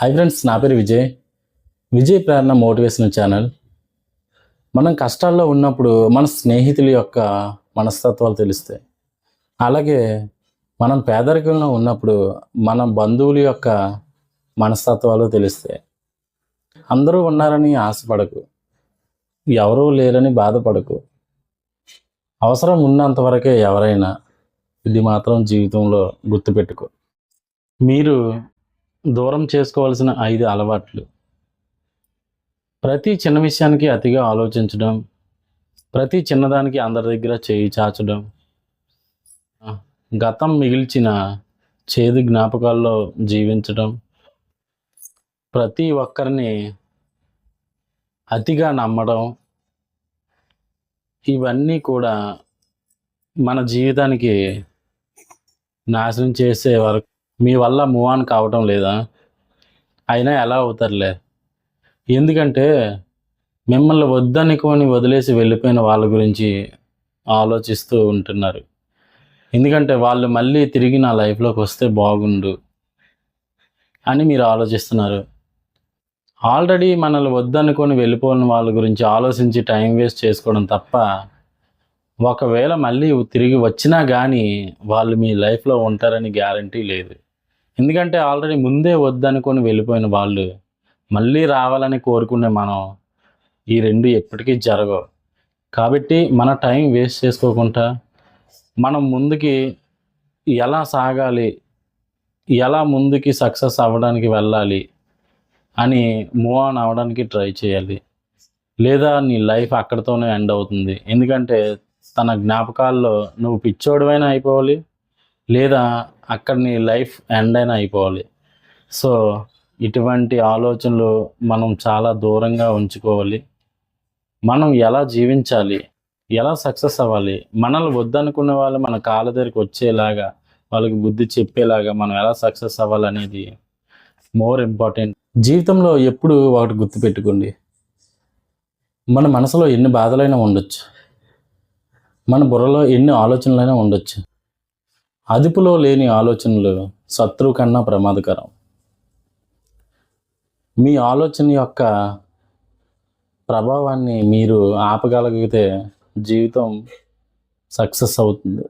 Hi friends నా పేరు Vijay. Vijay Prerana motivation channel. మనం కష్టాల్లో ఉన్నప్పుడు మన స్నేహితుల యొక్క మనస్తత్వాలు తెలుస్తాయి. అలాగే మనం పేదరికంలో ఉన్నప్పుడు మన బంధువుల యొక్క మనస్తత్వాలు తెలుస్తాయి. అందరూ ఉన్నారని ఆశపడకు. ఎవరూ లేరని బాధపడకు. అవసరం ఉన్నంత వరకే ఎవరైనా ఇది మాత్రం జీవితంలో గుర్తుపెట్టుకో. మీరు దూరం చేసుకోవాల్సిన ఐదు అలవాట్లు. ప్రతి చిన్న విషయానికి అతిగా ఆలోచించడం ప్రతి చిన్నదానికి అందరి దగ్గర చేయి చాచడం గతం మిగిల్చిన చేదు జ్ఞాపకాల్లో జీవించడం ప్రతి ఒక్కరిని అతిగా నమ్మడం ఇవన్నీ కూడా మన జీవితానికి నాశనం చేసే వరకు మీ వల్ల మూవ్ ఆన్ కావటం లేదా? అయినా ఎలా అవుతారులే? ఎందుకంటే మిమ్మల్ని వద్దనుకొని వదిలేసి వెళ్ళిపోయిన వాళ్ళ గురించి ఆలోచిస్తూ ఉంటున్నారు. ఎందుకంటే వాళ్ళు మళ్ళీ తిరిగి నా లైఫ్లోకి వస్తే బాగుండు అని మీరు ఆలోచిస్తున్నారు. ఆల్రెడీ మనల్ని వద్దనుకొని వెళ్ళిపోయిన వాళ్ళ గురించి ఆలోచించి టైం వేస్ట్ చేసుకోవడం తప్ప ఒకవేళ మళ్ళీ తిరిగి వచ్చినా కానీ వాళ్ళు మీ లైఫ్లో ఉంటారని గ్యారంటీ లేదు. ఎందుకంటే ఆల్రెడీ ముందే వద్దనుకొని వెళ్ళిపోయిన వాళ్ళు మళ్ళీ రావాలని కోరుకునే మనం ఈ రెండు ఎప్పటికీ జరగవు. కాబట్టి మన టైం వేస్ట్ చేసుకోకుండా మనం ముందుకి ఎలా సాగాలి ఎలా ముందుకి సక్సెస్ అవ్వడానికి వెళ్ళాలి అని మూవ్ ఆన్ అవ్వడానికి ట్రై చేయాలి. లేదా నీ లైఫ్ అక్కడితోనే ఎండ్ అవుతుంది. ఎందుకంటే తన జ్ఞాపకాల్లో నువ్వు పిచ్చోడివైనా అయిపోవాలి లేదా అక్కడ నీ లైఫ్ ఎండ్ అయినా అయిపోవాలి. సో ఇటువంటి ఆలోచనలు మనం చాలా దూరంగా ఉంచుకోవాలి. మనం ఎలా జీవించాలి? ఎలా సక్సెస్ అవ్వాలి? మనల్ని వద్దనుకున్న వాళ్ళు మన కాళ్ళ దగ్గరికి వచ్చేలాగా వాళ్ళకి బుద్ధి చెప్పేలాగా మనం ఎలా సక్సెస్ అవ్వాలనేది మోర్ ఇంపార్టెంట్. జీవితంలో ఎప్పుడు ఒకటి గుర్తుపెట్టుకోండి. మన మనసులో ఎన్ని బాధలైనా ఉండొచ్చు. మన బుర్రలో ఎన్ని ఆలోచనలైనా ఉండొచ్చు. అదుపులో లేని ఆలోచనలు శత్రువు కన్నా ప్రమాదకరం. మీ ఆలోచన యొక్క ప్రభావాన్ని మీరు ఆపగలిగితే జీవితం సక్సెస్ అవుతుంది.